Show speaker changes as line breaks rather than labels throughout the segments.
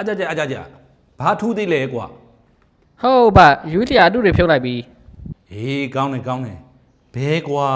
အကြကြအကြကြဘာထူးသေးလဲကွာ
ဟုတ်ပါယူတီအတုတွေဖြုတ်လိုက်ပြီ
ဟေးကောင်းတယ်ကောင်းတယ်ဘဲကွာ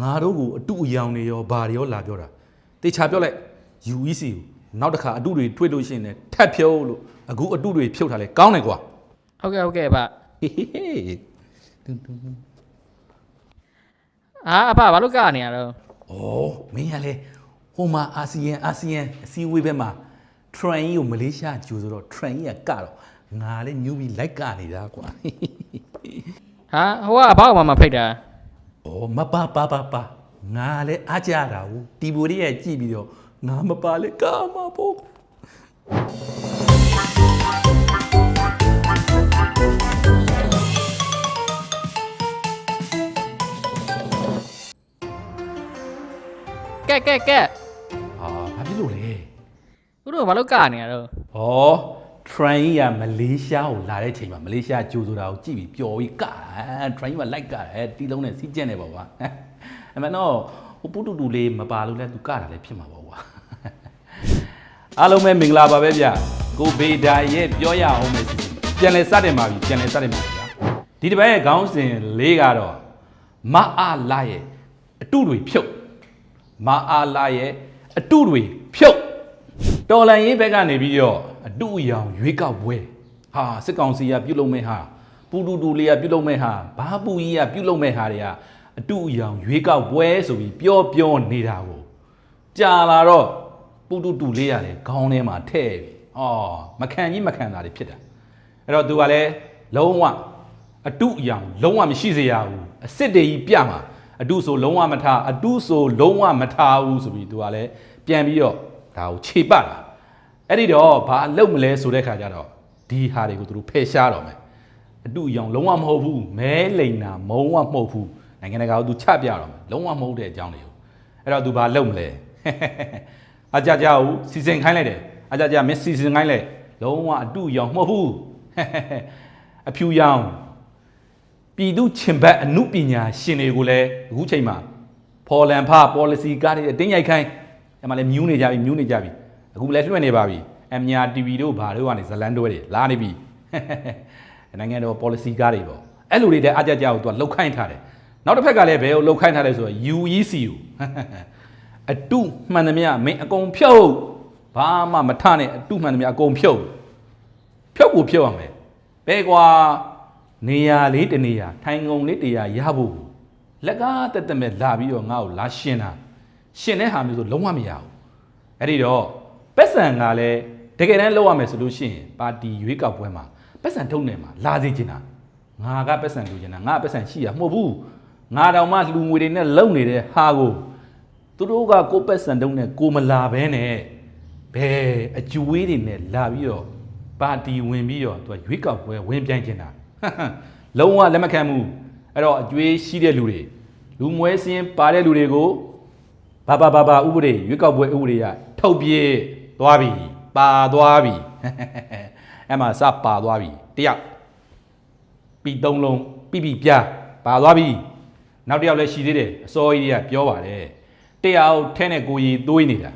ငါတို့ကိုအတုအယောင်တွေရောဘာတွေရောလာပြောတာတေချာပြောလိုက် UEC ကိုနောက်တစ်ခါအတုတွေထွေးလို့ရှိရင်လည်းထပ်ဖြုတ်လို့အခုအတုတွေဖြုတ်ထားလဲကောင်းတယ်ကွာ
ဟုတ်ကဲ့ဟုတ်ကဲ့ပါ
ဟေးဟေးဟေးတွန်းတွန်းတွန်း
အာအဖဘာလို့ကနေရတော့
ဩမင်းကလေဟိုမှာအာဆီယံအာဆီယံအစည်းအဝေးဘက်မှာ train ကိုမလေးရှားကြိုဆိုတော့ train ကကတော့ငါလည်းညူပြီးလိုက်ကနေ တာကွာ
ဟာဟိုကအဘောက်မှမဖိတ်တာ။
အော်မပါပါပါပါငါလည်းအားကြတာဘူးတီဘိုရီရဲ့ကြည့်ပြီးတော့ငါမပါလေကာမဖို့
ကဲကဲကဲ
ဟာဘာဖြစ်လို့လဲ
သူ တို့ကဘာလို့ကနေရတော့။
ဩ train ကမလေးရှားကိုလာတဲ့ချိန်မှာမလေးရှားကြိုဆိုတာကိုကြည့်ပြီးပျော်ပြီးကတာ train မှာလိုက်ကတာတီလုံးနဲ့စီးကျက်နေပါကွာ။အမှန်တော့ဟိုပုတူတူလေးမပါလို့လဲသူကတာလည်းဖြစ်မှာပေါ့ကွာ။အားလုံးပဲမင်္ဂလာပါပဲဗျ။ကိုဘေဒါရဲ့ပြောရအောင်မယ်စီပြန်လဲစတင်ပါပြီပြန်လဲစတင်ပါပြီဗျာ။ဒီတစ်ပတ်ရဲ့ခေါင်းစဉ်လေးကတော့မအားလာရဲ့အတုတွေဖြုတ်မအားလာရဲ့အတုတွေဖြု တ်တော်လန်ရေးဘက်ကနေပြီးတော့အတုအယောင်ရွေးကောက်ပွဲဟာစစ်ကောင်စီကပြုတ်လုံးမဲ့ဟာပူတူတူလေးကပြုတ်လုံးမဲ့ဟာဘာပူကြီးကပြုတ်လုံးမဲ့ဟာတွေကအတုအယောင်ရွေးကောက်ပွဲဆိုပြီးပြောပြောနေတာကိုကြာလာတော့ပူတူတူလေးရတယ်ခေါင်းထဲမှာထည့်ပြီဩမခံကြီးမခံတာတွေဖြစ်တာအဲ့တော့သူကလည်းလုံးဝအတုအယောင်လုံးဝမရှိစေရဘူးအစ်စ်တွေကြီးပြမှာအတုဆိုလုံးဝမထားအတုဆိုလုံးဝမထားဘူးဆိုပြီးသူကလည်းပြန်ပြီးတော့ ဒါကိုခြေပတ်လာအဲ့ဒီတော့ဘာအလုပ်မလဲဆိုတဲ့ခါကျတော့ဒီဟာတွေကိုသူတို့ဖယ်ရှားတော့မယ်အတုအယောင်လုံးဝမဟုတ်ဘူးမဲလိန်နာမုံဝမဟုတ်ဘူးနိုင်ငံတကာကိုသူချပြတော့မယ်လုံးဝမဟုတ်တဲ့အကြောင်းတွေကိုအဲ့တော့သူဘာလုပ်မလဲအကြကြကိုစီစဉ်ခိုင်းလိုက်တယ်အကြကြမင်းစီစဉ်ခိုင်းလိုက်လုံးဝအတုအယောင်မဟုတ်ဘူးအဖြူရောင်ပြည်သူချင်းဘက်အမှုပညာရှင်တွေကိုလည်းအခုချိန်မှာဖော်လန်ဖ policy ကားတွေအတင်းရိုက်ခိုင်း အဲ့မှာလည်းမြူးနေကြပြီမြူးနေကြပြီအခုလည်းလွှင့်နေပါပြီအမြာ TV တို့ဘာတို့ကနေဇလန်တွဲတွေလာနေပြီနိုင်ငံတော် policy ကားတွေပေါ့အဲ့လိုတွေလည်းအကြကြကိုသူကလှုပ်ခိုင်းထားတယ်နောက်တစ်ဖက်ကလည်းဘယ်ကိုလှုပ်ခိုင်းထားလဲဆိုတော့ UEC ကိုအတုမှန်သမျှမင်းအကုန်ဖြုတ်ဘာမှမထနဲ့အတုမှန်သမျှအကုန်ဖြုတ်ဖြုတ်ကိုဖြုတ်ရမယ်ဘဲကွာနေရာလေးတနေရာထိုင်ငုံလေးတရာရဖို့လက်ကားတက်တက်မဲ့လာပြီးတော့ငါ့ကိုလာရှင်းတာ ရှင်းတဲ့ဟာမျိုးဆိုလုံးဝမရဘူးအဲ့ဒီတော့ပက်ဆန်ကလည်းတကယ်တမ်းလောက်ရမယ်ဆိုလို့ရှိရင်ပါတီရွေးကောက်ပွဲမှာပက်ဆန်ထုံးနေမှာလာစေချင်တာငါကပက်ဆန်လူချင်တာငါကပက်ဆန်ရှိရမဟုတ်ဘူးငါတောင်မှလူငွေတွေနဲ့လုံနေတဲ့ဟာကိုသူတို့ကကိုပက်ဆန်တုံးနဲ့ကိုမလာဘဲနဲ့ဘယ်အကျွေးတွေနဲ့လာပြီးတော့ပါတီဝင်ပြီးတော့သူကရွေးကောက်ပွဲဝင်ပြိုင်နေတာလုံးဝလက်မခံဘူးအဲ့တော့အကျွေးရှိတဲ့လူတွေလူမွဲစင်းပါတဲ့လူတွေကို ဘာဘာဘာဘာဥပဒေရွေးကောက်ပွဲဥပဒေကထုတ်ပြေးသွားပြီပါသွားပြီအဲ့မှာစပါသွားပြီတယောက်ပြီးသုံးလုံးပြီးပြီးပြပါသွားပြီနောက်တစ်ယောက်လည်းရှိသေးတယ်အစောကြီးတွေကပြောပါတယ်တယောက်ထဲနဲ့ကိုကြီးသွေးနေတာ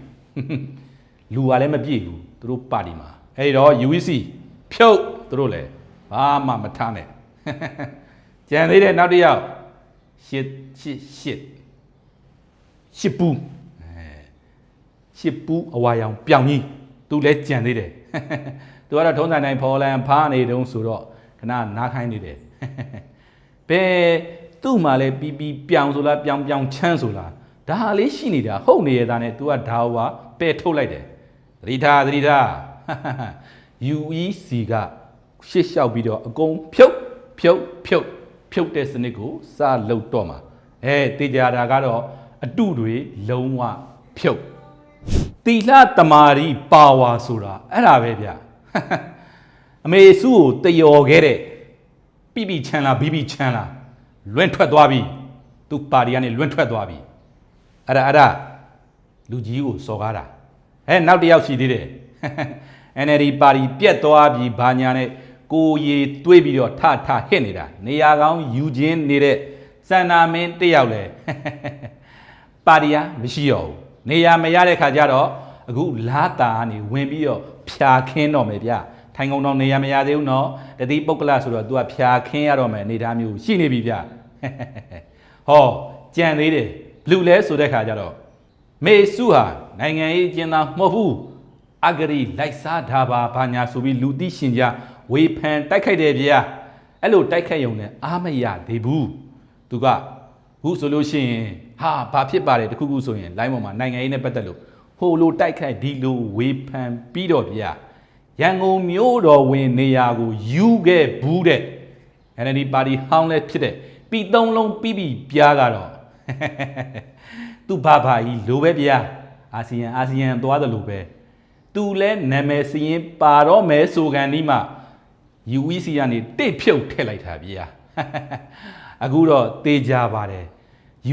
လူကလည်းမပြည့်ဘူးသူတို့ပါတီမှာအဲဒီတော့ UEC ဖြုတ်သူတို့လည်းဘာမှမထားနဲ့ကြံသေးတယ်နောက်တစ်ယောက်ရှစ်ရှစ်ရှစ် ရှစ်ပူအဲရှစ်ပူအဝါရောင်ပြောင်ကြီးသူလည်းကြံသေးတယ်သူကတော့ထုံးစံတိုင်းဖော်လန်ဖားနေတုံးဆိုတော့ခဏနားခိုင်းနေတယ်ဘယ်သူ့မှာလဲပီပီပြောင်ဆိုလားပြောင်ပြောင်ချမ်းဆိုလားဒါဟာလေးရှိနေတာဟုတ်နေရတာနဲ့ तू ကဒါဟောပါပယ်ထုတ်လိုက်တယ်သတိထားသတိထား UEC ကရှစ်လျှောက်ပြီးတော့အကုန်ဖြုတ်ဖြုတ်ဖြုတ်ဖြုတ်တဲ့စနစ်ကိုစလုပ်တော့မှာအဲတေကြတာကတော့ အတုတွေလုံးဝဖြုတ်တီလာတမာရီပါဝါဆိုတာအဲ့ဒါပဲဗျအမေစုကိုတယော်ခဲ့တဲ့ပြပြချမ်းလာဘီဘီချမ်းလာလွင့်ထွက်သွားပြီသူပါတီကနေလွင့်ထွက်သွားပြီအဲ့ဒါအဲ့ဒါလူကြီးကိုစော်ကားတာအဲနောက်တစ်ယောက်ရှိသေးတယ် NLD ပါတီပြက်သွားပြီဘာညာနဲ့ကိုရီတွေးပြီးတော့ထထဟစ်နေတာနေရာကောင်းယူချင်းနေတဲ့စန္နာမင်းတစ်ယောက်လဲ ပါတီကမရှိတော့ဘူးနေရာမရတဲ့ခါကျတော့အခုလာတာကနေဝင်ပြီးတော့ဖြာခင်းတော့မယ်ဗျထိုင်ကုန်တော့နေရမရသေးဘူးနော်တတိပုတ်ကလဆိုတော့ तू ကဖြာခင်းရတော့မယ်အနေသားမျိုးရှိနေပြီဗျဟောကြံသေးတယ်ဘလူလဲဆိုတဲ့ခါကျတော့မေစုဟာနိုင်ငံရေးကျင်းသားမဟုတ်ဘူးအဂရီလိုက်စားတာပါဘာညာဆိုပြီးလူသိရှင်ကြဝေဖန်တိုက်ခိုက်တယ်ဗျာအဲ့လိုတိုက်ခိုက်ရုံနဲ့အားမရသေးဘူးသူက ခုဆိုလို့ရှိရင်ဟာဘာဖြစ်ပါတယ်တခုခုဆိုရင် line ပေါ်မှာနိုင်ငံရေးနဲ့ပတ်သက်လို့ဟိုလိုတိုက်ခိုက်ဒီလိုဝေဖန်ပြီးတော့ဗျာရန်ကုန်မြို့တော်ဝင်နေရာကိုယူခဲ့ဘူးတဲ့ NLD ပါတီဟောင်းလဲဖြစ်တဲ့ပြည်သုံးလုံးပြီးပြီးပြားကတော့သူဘာဘာကြီးလိုပဲဗျာအာဆီယံအာဆီယံသွားတယ်လို့ပဲသူလဲနာမည်စရင်ပါတော့မဲဆိုကန်ဒီမှာ UEC ကနေတိတ်ဖြုတ်ထည့်လိုက်တာဗျာ အခုတော့တေးကြပါတယ်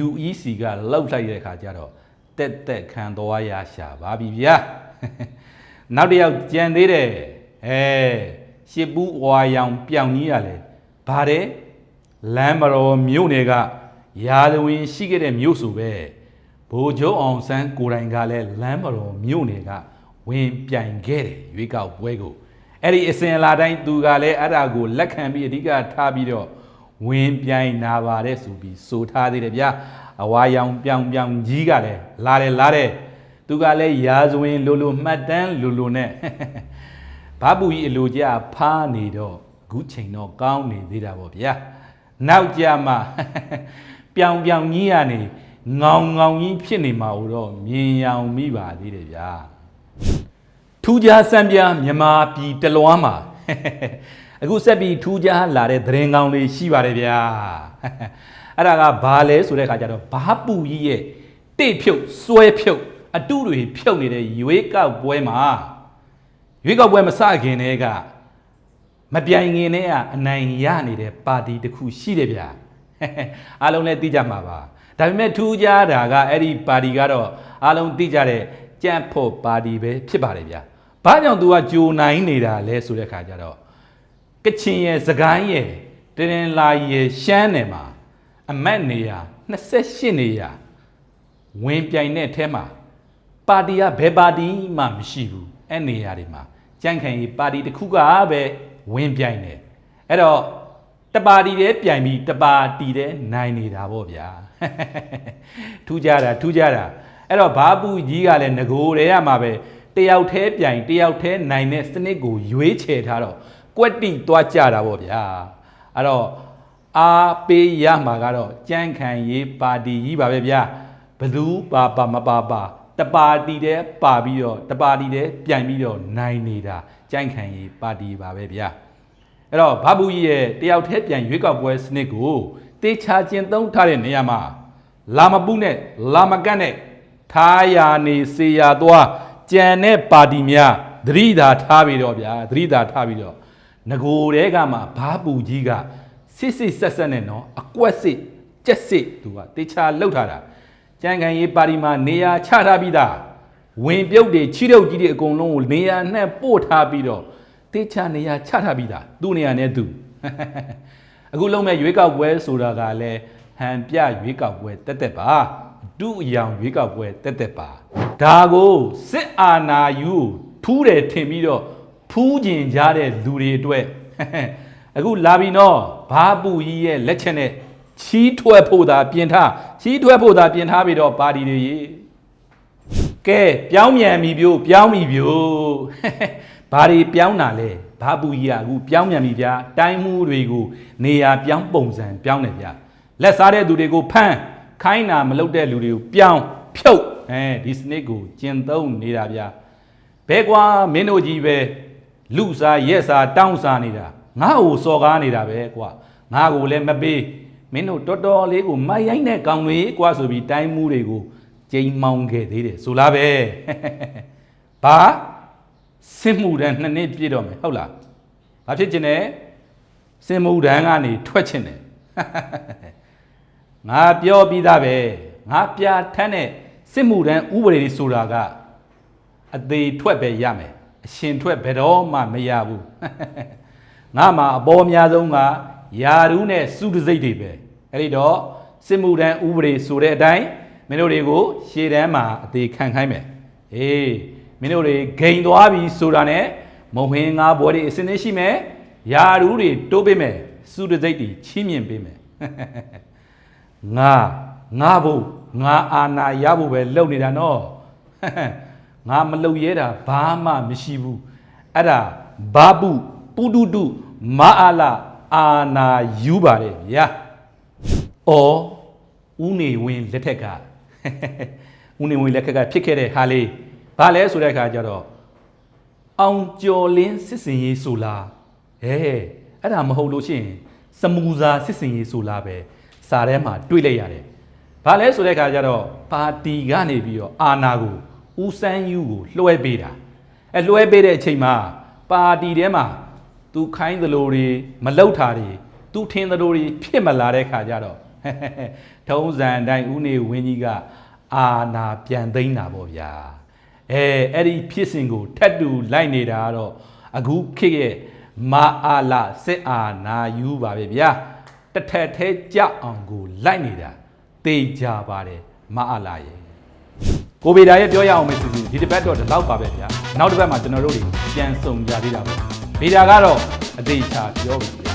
UEC ကလောက်လိုက်တဲ့ခါကျတော့တက်တက်ခံသွားရရှာပါပြီဗျာနောက်တစ်ယောက်ကြံသေးတယ်အဲရှစ်ပူးဝါရောင်ပြောင်ကြီးရလဲဗါတယ်လမ်းမတော်မြို့နယ်ကရာဇဝင်ရှိခဲ့တဲ့မြို့ဆိုပဲဘိုလ်ချုပ်အောင်ဆန်းကိုယ်တိုင်ကလည်းလမ်းမတော်မြို့နယ်ကဝင်ပြိုင်ခဲ့တယ်ရွေးကောက်ပွဲကိုအဲ့ဒီအစဉ်အလာတိုင်းသူကလည်းအဲ့ဒါကိုလက်ခံပြီးအဓိကထားပြီးတော့ ဝင်ပြိုင်နာပါတယ်ဆိုပြီးဆိုထားသေးတယ်ဗျာအဝါရောင်ပြောင်ပြောင်ကြီးကလည်းလာတယ်လာတယ်သူကလည်းရာဇဝင်လိုလိုမှတ်တမ်းလိုလိုနဲ့ဘာပူကြီးအလိုကြဖားနေတော့အခုချိန်တော့ကောင်းနေသေးတာပေါ့ဗျာနောက်ကြမှာပြောင်ပြောင်ကြီးကနေငောင်ငောင်ကြီးဖြစ်နေမှာတော့မြင်ရောင်မိပါသေးတယ်ဗျာထူးခြားစံပြမြန်မာပြည်တလွားမှာ အခုဆက်ပြီးထူးခြားလာတဲ့သတင်းကောင်းလေးရှိပါတယ်ဗျာအဲ့ဒါကဘာလဲဆိုတဲ့အခါကျတော့ဘာပူကြီးရဲ့တိတ်ဖြုတ်စွဲဖြုတ်အတုတွေဖြုတ်နေတဲ့ရွေးကောက်ပွဲမှာရွေးကောက်ပွဲမစခင်တည်းကမပြိုင်ခင်တည်းကအနိုင်ရနေတဲ့ပါတီတစ်ခုရှိတယ်ဗျာအားလုံးလည်းသိကြမှာပါဒါပေမဲ့ထူးခြားတာကအဲ့ဒီပါတီကတော့အားလုံးသိကြတဲ့ကြံ့ဖို့ပါတီပဲဖြစ်ပါတယ်ဗျာ ဘာကြောင့်သူကကြိုနိုင်နေတာလဲဆိုတဲ့အခါကျတော့ကချင်ရဲ့စကိုင်းရဲ့တရင်လာရဲ့ရှမ်းနယ်မှာအမတ်နေရ28နေရဝင်ပြိုင်တဲ့အထဲမှာပါတီကဘယ်ပါတီမှမရှိဘူးအဲ့နေရာတွေမှာကြံ့ခိုင်ရေးပါတီတစ်ခုကပဲဝင်ပြိုင်တယ်အဲ့တော့တပါတီတည်းပြိုင်ပြီးတပါတီတည်းနိုင်နေတာပေါ့ဗျာထူးကြတာထူးကြတာအဲ့တော့ဘာပူကြီးကလည်းငကိုတည်းရမှာပဲ တယောက်တည်းပြိုင်တယောက်တည်းနိုင်တဲ့စနစ်ကိုရွေးချယ်ထားတော့ကွက်တိသွားကြတာပေါ့ဗျာအဲ့တော့အားပေးရမှာကတော့ကြမ်းခံရေးပါတီကြီးပါပဲဗျာဘလူးပါပါမပါပါတပါတီတည်းပါပြီးတော့တပါတီတည်းပြိုင်ပြီးတော့နိုင်နေတာကြမ်းခံရေးပါတီပါပဲဗျာအဲ့တော့ဘာဘူးကြီးရဲ့တယောက်တည်းပြန်ရွေးကောက်ပွဲစနစ်ကိုတေချာကျင့်သုံးထားတဲ့နေရာမှာလာမပူးနဲ့လာမကတ်နဲ့ထားရာနေစေရာသွား ကြံတဲ့ပါတီများသတိသာထားပြီးတော့ဗျာသတိသာထားပြီးတော့ငကိုတဲကမှဘာပူကြီးကစစ်စစ်ဆက်ဆက်နဲ့နော်အကွက်စစ်ကြက်စစ်သူကတေချာလှုပ်ထားတာကြံခံရေးပါတီမှာနေရာချထားပြီးသားဝင်ပြုတ်တွေချီတုပ်ကြီးတွေအကုန်လုံးကိုနေရာနဲ့ပို့ထားပြီးတော့တေချာနေရာချထားပြီးသားသူ့နေရာနဲ့သူအခုလုံးမဲ့ရွေးကောက်ပွဲဆိုတာကလည်းဟန်ပြရွေးကောက်ပွဲတက်တက်ပါဒုအယောင်ရွေးကောက်ပွဲတက်တက်ပါ ဒါကိုစစ်အာဏာယူထူးတယ်ထင်ပြီးတော့ဖူးကျင်ကြတဲ့လူတွေအတွက်အခုလာပြီနော်ဘာပူကြီးရဲ့လက်ချက်နဲ့ချီးထွက်ဖို့သာပြင်ထားချီးထွက်ဖို့သာပြင်ထားပြီးတော့ပါတီတွေရေကဲပြောင်းမြန်ပြီပြို့ပြောင်းပြီပြို့ဘာတွေပြောင်းတာလဲဘာပူကြီးကအခုပြောင်းမြန်ပြီဗျာတိုင်းမှုတွေကိုနေရာပြောင်းပုံစံပြောင်းတယ်ဗျာလက်စားတဲ့သူတွေကိုဖမ်းခိုင်းတာမလုပ်တဲ့လူတွေကိုပြောင်းဖြုတ် အဲဒီစနစ်ကိုကျင့်သုံးနေတာဗျာဘဲကွာမင်းတို့ကြီးပဲလူစားရက်စားတောင်းစားနေတာငါ့ကိုစော်ကားနေတာပဲကွာငါ့ကိုလည်းမပေးမင်းတို့တော်တော်လေးကိုမိုက်ရိုင်းတဲ့ကောင်တွေကွာဆိုပြီးတိုင်းမှုတွေကိုကျိန်မောင်းခဲ့သေးတယ်ဆိုလားပဲဘာစစ်မှုတန်းနှစ်နှစ်ပြည့်တော့မယ်ဟုတ်လားဘာဖြစ်ချင်လဲစစ်မှုတန်းကနေထွက်ချင်တယ်ငါပြောပြီးသားပဲငါပြာထမ်းတဲ့ စစ်မှုတန်းဥပဒေတွေဆိုတာကအသေးထွက်ပဲရမယ်အရှင်ထွက်ဘယ်တော့မှမရဘူးငါမှာအပေါ်အများဆုံးကယာရုနဲ့စုတစိတ်တွေပဲအဲ့ဒီတော့စစ်မှုတန်းဥပဒေဆိုတဲ့အတိုင်းမင်းတို့တွေကိုရှေ့တန်းမှာအသေးခံခိုင်းမယ်အေးမင်းတို့တွေဂိမ်သွားပြီဆိုတာနဲ့မုံဟင်းငါဘွဲတွေအစင်းနေရှိမယ်ယာရူးတွေတိုးပေးမယ်စုတစိတ်တွေချီးမြှင့်ပေးမယ်ငါငါဖို့ ငါအာနာရဖို့ပဲလုပ်နေတာနော်ငါမလုပ်ရဲတာဘာမှမရှိဘူးအဲ့ဒါဘာပုပုတုတုမအာလာအာနာယူပါတယ်ဗျာ။အော်ဦးနေဝင်းလက်ထက်ကဦးနေဝင်းလက်ထက်ကဖြစ်ခဲ့တဲ့ဟာလေးဘာလဲဆိုတဲ့အခါကျတော့အောင်ကျော်လင်းစစ်စင်ရေးဆိုလားဟဲအဲ့ဒါမဟုတ်လို့ရှိရင်စမူစာစစ်စင်ရေးဆိုလားပဲစာထဲမှာတွေ့လိုက်ရတယ် ဘာလဲဆိုတဲ့အခါကျတော့ပါတီကနေပြီးတော့အာနာကိုဦးစန်းယူကိုလွှဲပေးတာအဲလွှဲပေးတဲ့အချိန်မှာပါတီထဲမှာသူခိုင်းသလိုတွေမလောက်တာတွေသူထင်သလိုတွေဖြစ်မလာတဲ့ခါကျတော့ထုံးစံအတိုင်းဦးနေဝင်းကြီးကအာနာပြန်သိမ်းတာပေါ့ဗျာအဲအဲ့ဒီဖြစ်စဉ်ကိုထပ်တူလိုက်နေတာကတော့အခုခေတ်ရဲ့မာအာလာစစ်အာနာယူပါပဲဗျာတစ်ထက်သေးကြအောင်ကိုလိုက်နေတာ သေကြပါတယ်မအလာရဲ့ကိုဗီဒါရဲ့ပြောရအောင်မယ်စီစီဒီတစ်ပတ်တော့ဒီလောက်ပါပဲဗျာနောက်တစ်ပတ်မှာကျွန်တော်တို့တွေပြန်ဆုံကြသေးတာပေါ့ဗီဒါကတော့အသေးချာပြောပြီဗျာ